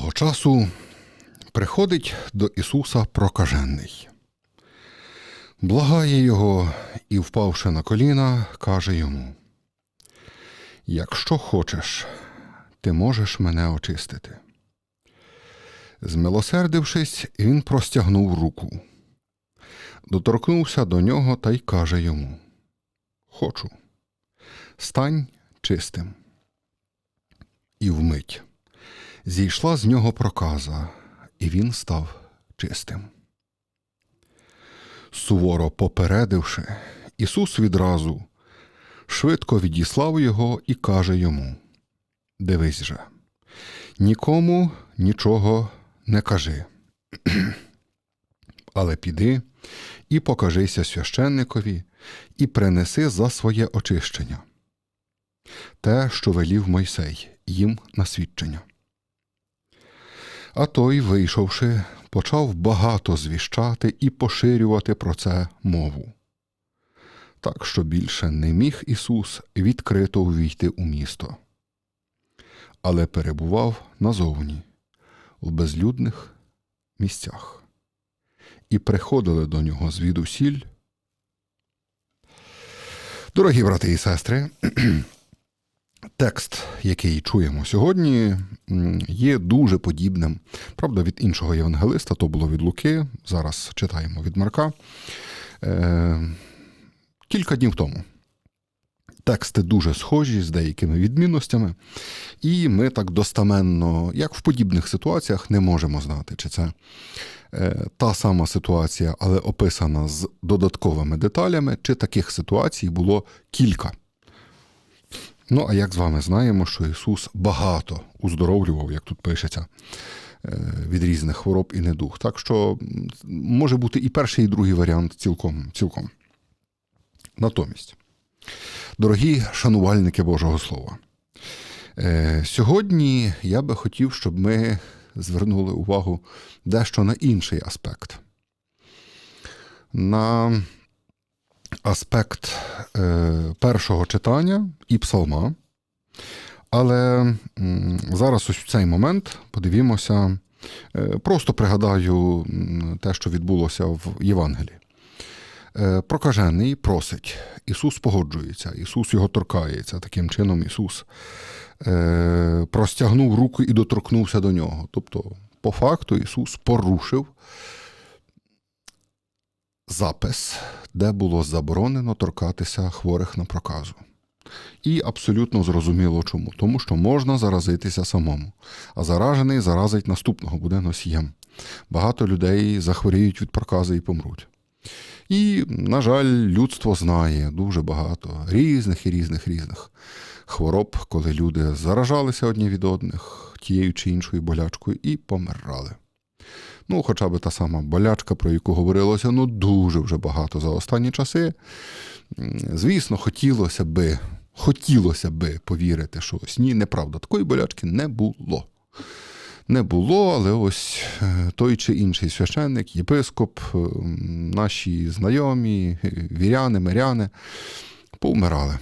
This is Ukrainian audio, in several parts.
Того часу приходить до Ісуса прокажений. Благає його і, впавши на коліна, каже йому: Якщо хочеш, ти можеш мене очистити. Змилосердившись, він простягнув руку, доторкнувся до нього та й каже йому: Хочу, стань чистим. І вмить зійшла з нього проказа, і він став чистим. Суворо попередивши, Ісус відразу швидко відіслав його і каже йому: Дивись же, нікому нічого не кажи, але піди і покажися священникові, і принеси за своє очищення. Те, що велів Мойсей, їм на свідчення. А той, вийшовши, почав багато звіщати і поширювати про це мову. Так що більше не міг Ісус відкрито увійти у місто, але перебував назовні, в безлюдних місцях, і приходили до нього звідусіль. Дорогі брати і сестри, Текст, який чуємо сьогодні, є дуже подібним. Правда, від іншого євангелиста, то було від Луки. Зараз читаємо від Марка. Е, Кілька днів тому. Тексти дуже схожі з деякими відмінностями, і ми так достаменно, як в подібних ситуаціях, не можемо знати, чи це е, та сама ситуація, але описана з додатковими деталями, чи таких ситуацій було кілька. Ну, а як з вами знаємо, що Ісус багато уздоровлював, як тут пишеться, е, від різних хвороб і недух. Так що може бути і перший, і другий варіант цілком. цілком. Натомість, дорогі шанувальники Божого Слова, е, сьогодні я би хотів, щоб ми звернули увагу дещо на інший аспект. На аспект е, першого читання і псалма. Але зараз ось в цей момент подивімося, е, просто пригадаю те, що відбулося в Євангелії. Е, прокажений просить, Ісус погоджується, Ісус його торкається. Таким чином, Ісус простягнув руку і доторкнувся до нього. Тобто, по факту, Ісус порушив запис, де було заборонено торкатися хворих на проказу. І абсолютно зрозуміло чому. Тому що можна заразитися самому, а заражений заразить наступного буде носієм. Багато людей захворіють від прокази і помруть. І, на жаль, людство знає дуже багато різних і різних різних хвороб, коли люди заражалися одні від одних тією чи іншою болячкою і помирали. Ну, хоча б та сама болячка, про яку говорилося ну дуже вже багато за останні часи. Звісно, хотілося би, хотілося би повірити, що ось ні, неправда, такої болячки не було. Не було, але ось е, той чи інший священник, єпископ, е, наші знайомі, віряни, миряни повмирали.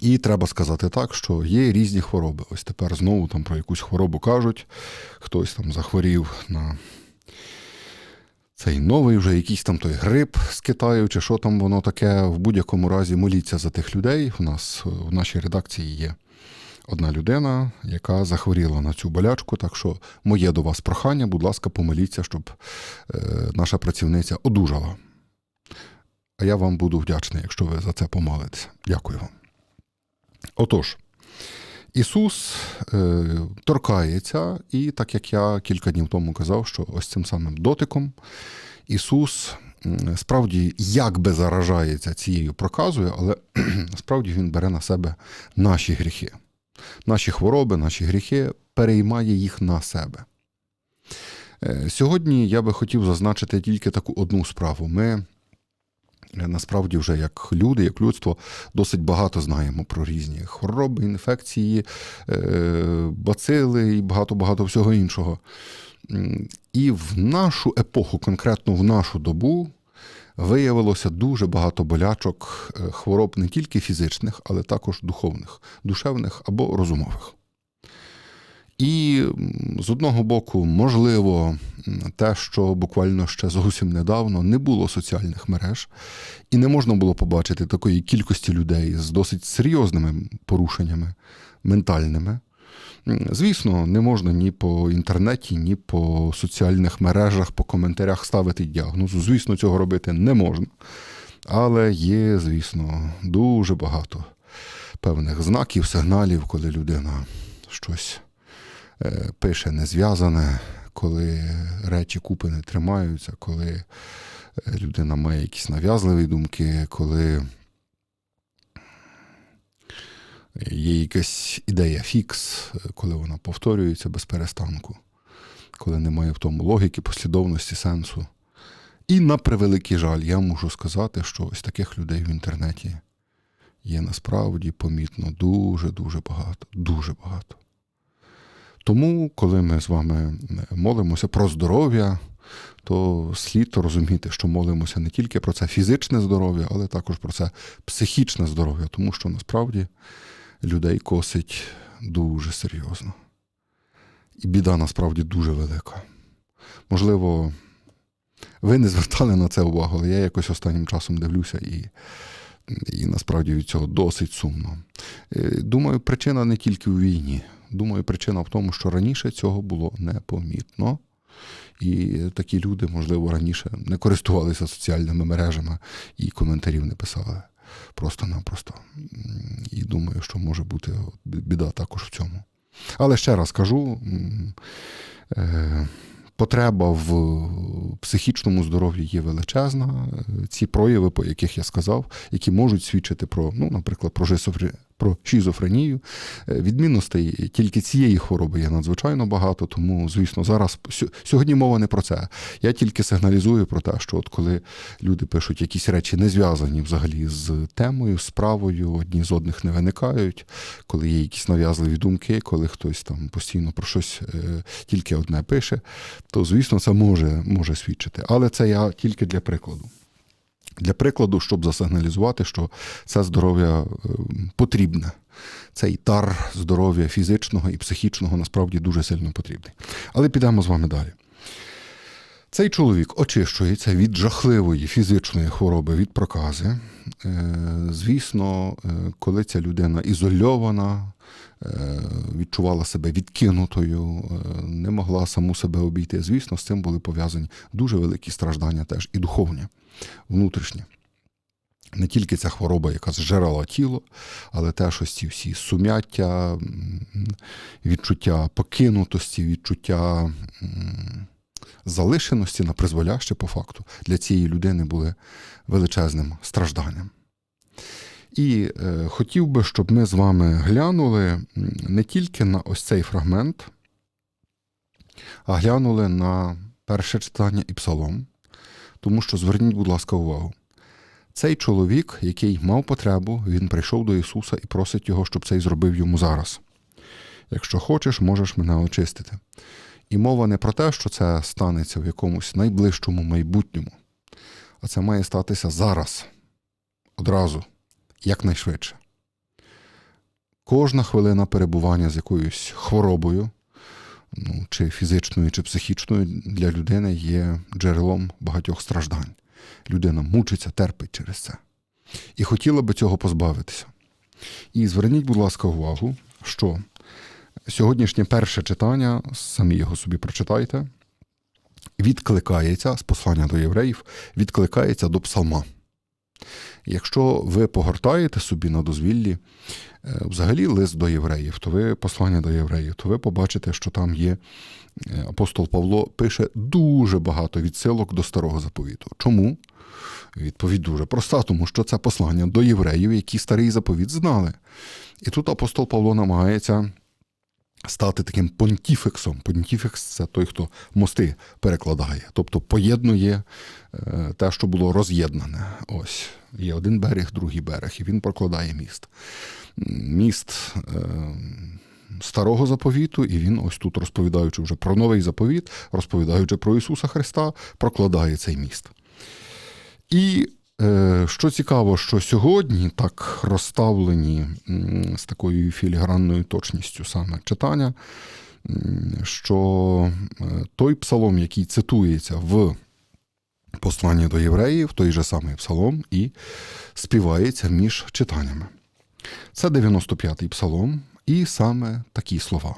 І треба сказати так, що є різні хвороби. Ось тепер знову там про якусь хворобу кажуть, хтось там захворів на цей новий вже якийсь там той грип з Китаю, чи що там воно таке. В будь-якому разі моліться за тих людей. У нас в нашій редакції є одна людина, яка захворіла на цю болячку. Так що моє до вас прохання, будь ласка, помоліться, щоб е, наша працівниця одужала. А я вам буду вдячний, якщо ви за це помолитеся. Дякую вам. Отож, Ісус е, торкається, і так як я кілька днів тому казав, що ось цим самим дотиком Ісус справді як би заражається цією проказою, але справді Він бере на себе наші гріхи, наші хвороби, наші гріхи, переймає їх на себе. Е, сьогодні я би хотів зазначити тільки таку одну справу. Ми Насправді, вже як люди, як людство, досить багато знаємо про різні хвороби, інфекції, е, бацили і багато-багато всього іншого. І в нашу епоху, конкретно в нашу добу, виявилося дуже багато болячок, е, хвороб не тільки фізичних, але також духовних, душевних або розумових. І з одного боку, можливо, те, що буквально ще зовсім недавно не було соціальних мереж, і не можна було побачити такої кількості людей з досить серйозними порушеннями ментальними. Звісно, не можна ні по інтернеті, ні по соціальних мережах, по коментарях ставити діагнозу. Звісно, цього робити не можна. Але є, звісно, дуже багато певних знаків, сигналів, коли людина щось пише незв'язане, коли речі купи не тримаються, коли е, людина має якісь нав'язливі думки, коли є якась ідея фікс, е, коли вона повторюється без перестанку, коли немає в тому логіки, послідовності, сенсу. І на превеликий жаль, я можу сказати, що ось таких людей в інтернеті є насправді помітно дуже-дуже багато, дуже багато. Тому, коли ми з вами молимося про здоров'я, то слід розуміти, що молимося не тільки про це фізичне здоров'я, але також про це психічне здоров'я, тому що насправді людей косить дуже серйозно. І біда насправді дуже велика. Можливо, ви не звертали на це увагу, але я якось останнім часом дивлюся і, і насправді від цього досить сумно. Е, Думаю, причина не тільки у війні. Думаю, причина в тому, що раніше цього було непомітно. І такі люди, можливо, раніше не користувалися соціальними мережами і коментарів не писали просто-напросто. І думаю, що може бути біда також в цьому. Але ще раз кажу: е, потреба в психічному здоров'ї є величезна. Ці прояви, по яких я сказав, які можуть свідчити про, ну, наприклад, про про шизофренію. Е, Відмінностей тільки цієї хвороби є надзвичайно багато, тому, звісно, зараз сьо- сьогодні мова не про це. Я тільки сигналізую про те, що от коли люди пишуть якісь речі, не зв'язані взагалі з темою, справою, одні з одних не виникають, коли є якісь нав'язливі думки, коли хтось там постійно про щось е, тільки одне пише, то звісно це може, може свідчити. Але це я тільки для прикладу. Для прикладу, щоб засигналізувати, що це здоров'я е, потрібне. Цей дар здоров'я фізичного і психічного насправді дуже сильно потрібний. Але підемо з вами далі. Цей чоловік очищується від жахливої фізичної хвороби, від прокази. Е, Звісно, е, коли ця людина ізольована, відчувала себе відкинутою, е, не могла саму себе обійти. Звісно, з цим були пов'язані дуже великі страждання теж і духовні, внутрішні. Не тільки ця хвороба, яка зжерала тіло, але теж ось ці всі сумяття, відчуття покинутості, відчуття залишеності на призволяще по факту для цієї людини були величезним стражданням. І е, хотів би, щоб ми з вами глянули не тільки на ось цей фрагмент, а глянули на перше читання і псалом. Тому що зверніть, будь ласка, увагу. Цей чоловік, який мав потребу, він прийшов до Ісуса і просить його, щоб цей зробив йому зараз. Якщо хочеш, можеш мене очистити. І мова не про те, що це станеться в якомусь найближчому майбутньому, а це має статися зараз, одразу, якнайшвидше. Кожна хвилина перебування з якоюсь хворобою, ну, чи фізичною, чи психічною, для людини є джерелом багатьох страждань. Людина мучиться, терпить через це. І хотіла би цього позбавитися. І зверніть, будь ласка, увагу, що сьогоднішнє перше читання, самі його собі прочитайте, відкликається з послання до євреїв, відкликається до псалма. Якщо ви погортаєте собі на дозвіллі е, взагалі лист до євреїв, то ви послання до євреїв, то ви побачите, що там є е, апостол Павло пише дуже багато відсилок до старого заповіту. Чому? Відповідь дуже проста, тому що це послання до євреїв, які старий заповіт знали. І тут апостол Павло намагається стати таким понтіфексом. Понтіфекс це той, хто мости перекладає, тобто поєднує е, те, що було роз'єднане. Ось є один берег, другий берег, і він прокладає міст. Міст е, старого заповіту, і він ось тут, розповідаючи вже про новий заповіт, розповідаючи про Ісуса Христа, прокладає цей міст. І що цікаво, що сьогодні так розставлені з такою філігранною точністю саме читання, що е, той псалом, який цитується в посланні до євреїв, той же самий псалом, і співається між читаннями. Це 95-й псалом, і саме такі слова.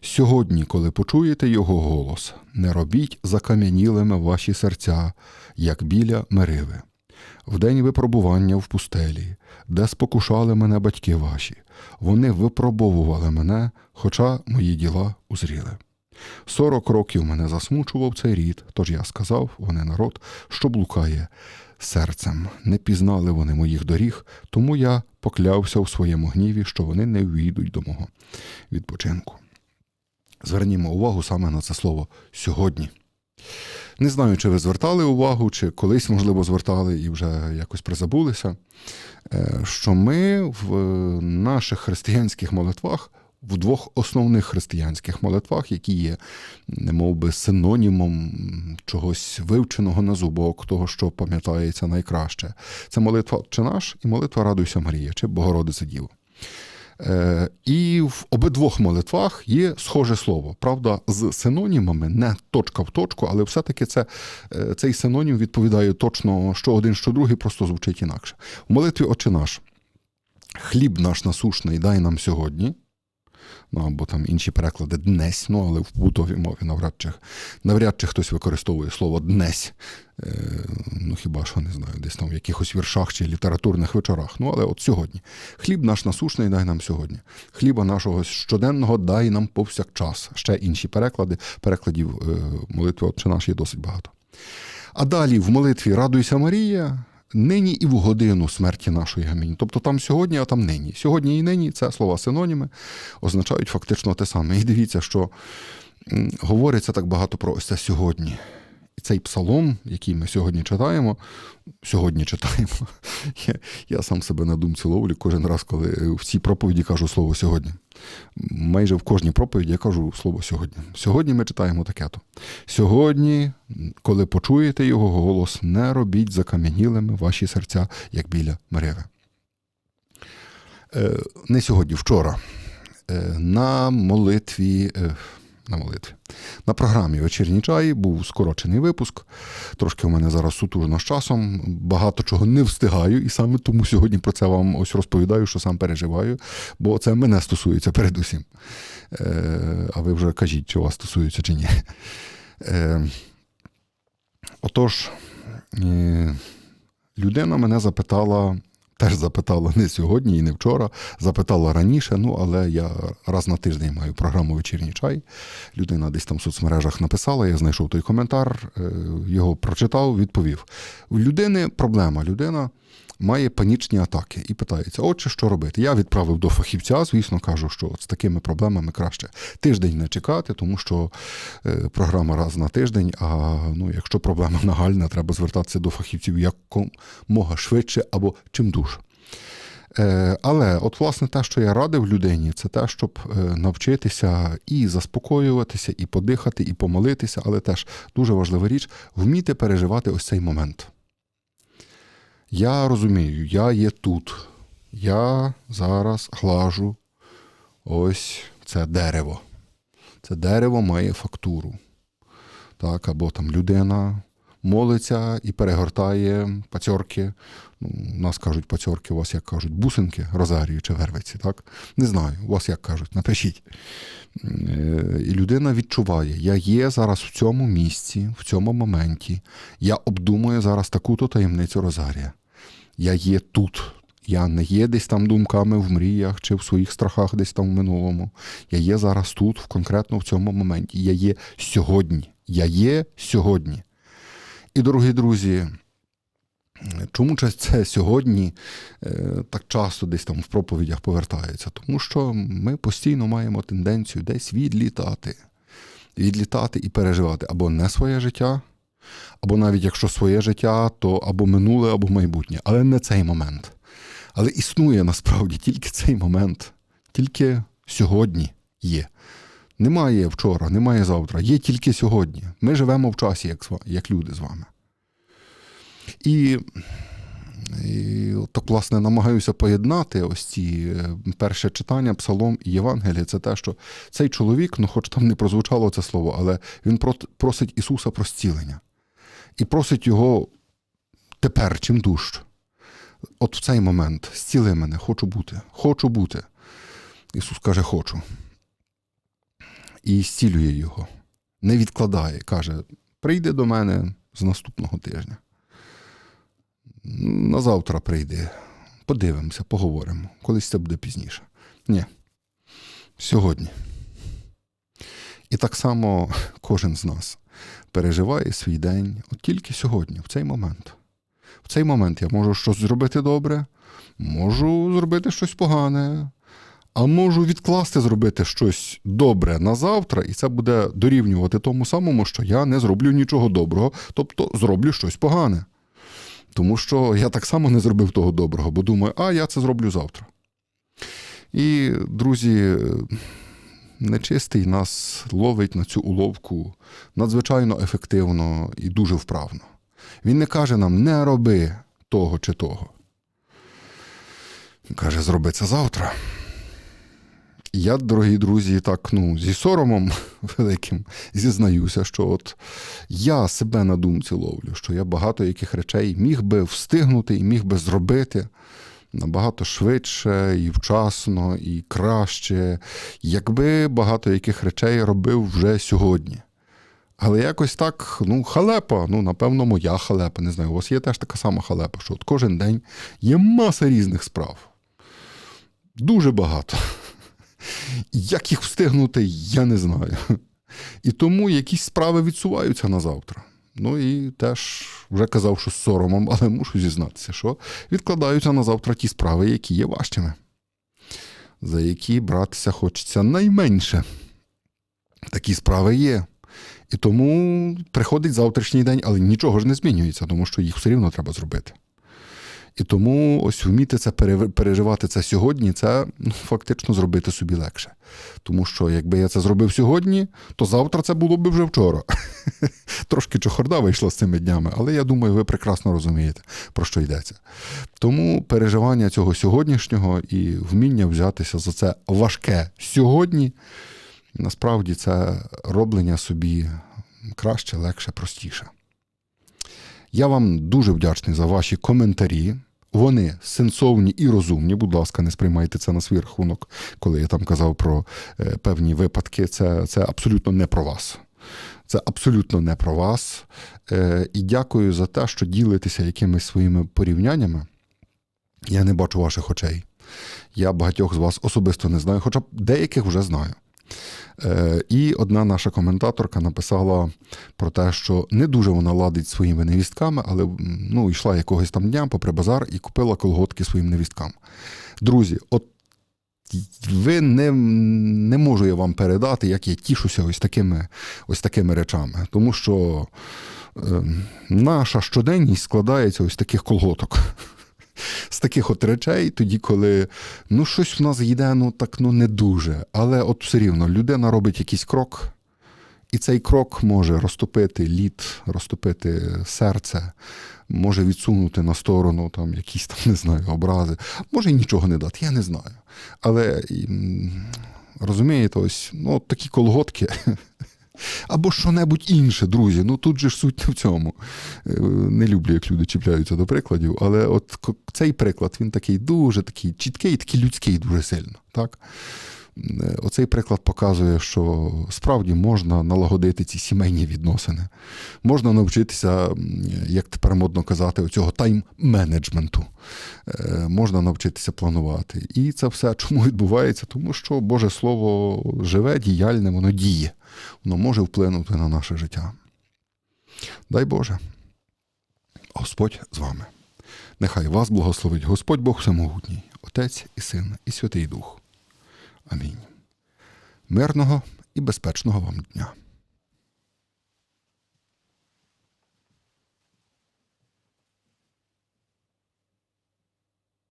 Сьогодні, коли почуєте його голос, не робіть закам'янілими ваші серця, як біля мериви. В день випробування в пустелі, де спокушали мене батьки ваші, вони випробовували мене, хоча мої діла узріли. Сорок років мене засмучував цей рід, тож я сказав, вони народ, що блукає серцем. Не пізнали вони моїх доріг, тому я поклявся у своєму гніві, що вони не війдуть до мого відпочинку. Звернімо увагу саме на це слово сьогодні. Не знаю, чи ви звертали увагу, чи колись, можливо, звертали і вже якось призабулися, е, що ми в наших християнських молитвах, в двох основних християнських молитвах, які є немов би синонімом чогось вивченого на зубок, того, що пам'ятається найкраще, це молитва «Отче наш і молитва Радуйся Марія чи Богородице Діво. Е, І в обидвох молитвах є схоже слово. Правда, з синонімами, не точка в точку, але все-таки це, е, цей синонім відповідає точно, що один, що другий, просто звучить інакше. В молитві Отче наш. Хліб наш насушний дай нам сьогодні. Ну, або там інші переклади днесь, ну але в побутовій мові навряд чи, навряд чи хтось використовує слово днесь. Ну хіба що не знаю, десь там в якихось віршах чи літературних вечорах. Ну, але от сьогодні. Хліб наш насушний дай нам сьогодні. Хліба нашого щоденного дай нам повсякчас. Ще інші переклади, перекладів е, молитви Отче наш є досить багато. А далі в молитві Радуйся Марія. Нині і в годину смерті нашої амінь. Тобто там сьогодні, а там нині. Сьогодні і нині це слова синоніми означають фактично те саме. І дивіться, що говориться так багато про ось це сьогодні. Цей псалом, який ми сьогодні читаємо, сьогодні читаємо. Я, я сам себе на думці ловлю кожен раз, коли в цій проповіді кажу слово сьогодні. Майже в кожній проповіді я кажу слово сьогодні. Сьогодні ми читаємо таке-то. Сьогодні, коли почуєте його голос, не робіть закам'янілими ваші серця, як біля мереви. Е, Не сьогодні, вчора. Е, На молитві. На молитві. На програмі Вечірній чай був скорочений випуск. Трошки у мене зараз сутужно з часом. Багато чого не встигаю, і саме тому сьогодні про це вам ось розповідаю, що сам переживаю, бо це мене стосується передусім. Е, А ви вже кажіть, чи вас стосується чи ні. Е, Отож, е, людина мене запитала. Теж запитала не сьогодні і не вчора, запитала раніше, ну але я раз на тиждень маю програму Вечірній чай. Людина десь там в соцмережах написала, я знайшов той коментар, е, його прочитав, відповів. У людини проблема. Людина має панічні атаки і питається: отче, що робити? Я відправив до фахівця, звісно, кажу, що з такими проблемами краще тиждень не чекати, тому що е, програма раз на тиждень. А ну, якщо проблема нагальна, треба звертатися до фахівців якомога швидше або чимдуж. Е, Але от, власне, те, що я радив людині, це те, щоб е, навчитися і заспокоюватися, і подихати, і помолитися, але теж дуже важлива річ вміти переживати ось цей момент. Я розумію, я є тут. Я зараз глажу ось це дерево. Це дерево має фактуру. Так, або там людина молиться і перегортає пацьорки. Ну, у нас кажуть пацьорки, у вас як кажуть, бусинки, розарії чи вервиці, так? Не знаю, у вас як кажуть, напишіть. Е, І людина відчуває, я є зараз в цьому місці, в цьому моменті. Я обдумую зараз таку-то таємницю Розарія. Я є тут. Я не є десь там думками в мріях чи в своїх страхах десь там в минулому. Я є зараз тут, в конкретно в цьому моменті. Я є сьогодні. Я є сьогодні. І, дорогі друзі, чому це сьогодні е, так часто десь там в проповідях повертається? Тому що ми постійно маємо тенденцію десь відлітати. Відлітати і переживати або не своє життя, або навіть якщо своє життя, то або минуле, або майбутнє, але не цей момент. Але існує насправді тільки цей момент, тільки сьогодні є. Немає вчора, немає завтра, є тільки сьогодні. Ми живемо в часі, як, як люди з вами. І І так, власне, намагаюся поєднати ось ці е, перше читання, Псалом і Євангеліє. Це те, що цей чоловік, ну хоч там не прозвучало це слово, але він про- просить Ісуса про зцілення. І просить його тепер, чим дужче. От в цей момент зціли мене, хочу бути, хочу бути. Ісус каже, хочу. І зцілює його, не відкладає. Каже: прийди до мене з наступного тижня. На завтра прийди. Подивимося, поговоримо. Колись це буде пізніше. Ні. Сьогодні. І так само кожен з нас переживає свій день от тільки сьогодні, в цей момент. В цей момент я можу щось зробити добре, можу зробити щось погане, а можу відкласти зробити щось добре на завтра, і це буде дорівнювати тому самому, що я не зроблю нічого доброго, тобто зроблю щось погане. Тому що я так само не зробив того доброго, бо думаю, а я це зроблю завтра. І, друзі, нечистий нас ловить на цю уловку надзвичайно ефективно і дуже вправно. Він не каже нам не роби того чи того. Він каже, зроби це завтра. Я, дорогі друзі, так ну, зі соромом великим зізнаюся, що от я себе на думці ловлю, що я багато яких речей міг би встигнути і міг би зробити набагато швидше і вчасно, і краще, якби багато яких речей робив вже сьогодні. Але якось так, ну, халепа, ну, напевно, моя халепа. Не знаю, у вас є теж така сама халепа, що от кожен день є маса різних справ. Дуже багато. Як їх встигнути, я не знаю. І тому якісь справи відсуваються на завтра. Ну і теж вже казав, що з соромом, але мушу зізнатися, що відкладаються на завтра ті справи, які є важчими, за які братися хочеться найменше. Такі справи є. І тому приходить завтрашній день, але нічого ж не змінюється, тому що їх все рівно треба зробити. І тому ось вміти це пере- переживати це сьогодні, це ну, фактично зробити собі легше. Тому що якби я це зробив сьогодні, то завтра це було б вже вчора. Трошки чохорда вийшла з цими днями, але я думаю, ви прекрасно розумієте, про що йдеться. Тому переживання цього сьогоднішнього і вміння взятися за це важке сьогодні, насправді це роблення собі краще, легше, простіше. Я вам дуже вдячний за ваші коментарі. Вони сенсовні і розумні. Будь ласка, не сприймайте це на свій рахунок, коли я там казав про е, певні випадки. Це, це абсолютно не про вас. Це абсолютно не про вас. Е, і дякую за те, що ділитеся якимись своїми порівняннями. Я не бачу ваших очей. Я багатьох з вас особисто не знаю, хоча б деяких вже знаю. Е, І одна наша коментаторка написала про те, що не дуже вона ладить своїми невістками, але ну, йшла якогось там дня попри базар і купила колготки своїм невісткам. Друзі, от ви не, не можу я вам передати, як я тішуся ось такими, ось такими речами. Тому що е, наша щоденність складається ось таких колготок. З таких от речей, тоді, коли ну, щось в нас йде, ну так ну не дуже. Але от все рівно людина робить якийсь крок, і цей крок може розтопити лід, розтопити серце, може відсунути на сторону там якісь там, не знаю, образи, може й нічого не дати, я не знаю. Але розумієте, ось ну, такі колготки. Або що-небудь інше, друзі. Ну тут же ж суть не в цьому. Е, Не люблю, як люди чіпляються до прикладів, але от цей приклад він такий дуже такий чіткий, такий людський дуже сильно. Так? Е, Оцей приклад показує, що справді можна налагодити ці сімейні відносини. Можна навчитися, як тепер модно казати, цього тайм-менеджменту. Е, Можна навчитися планувати. І це все чому відбувається? Тому що Боже Слово живе, діяльне, воно діє. Воно може вплинути на наше життя. Дай Боже. Господь з вами. Нехай вас благословить Господь Бог Всемогутній, Отець і Син, і Святий Дух. Амінь. Мирного і безпечного вам дня.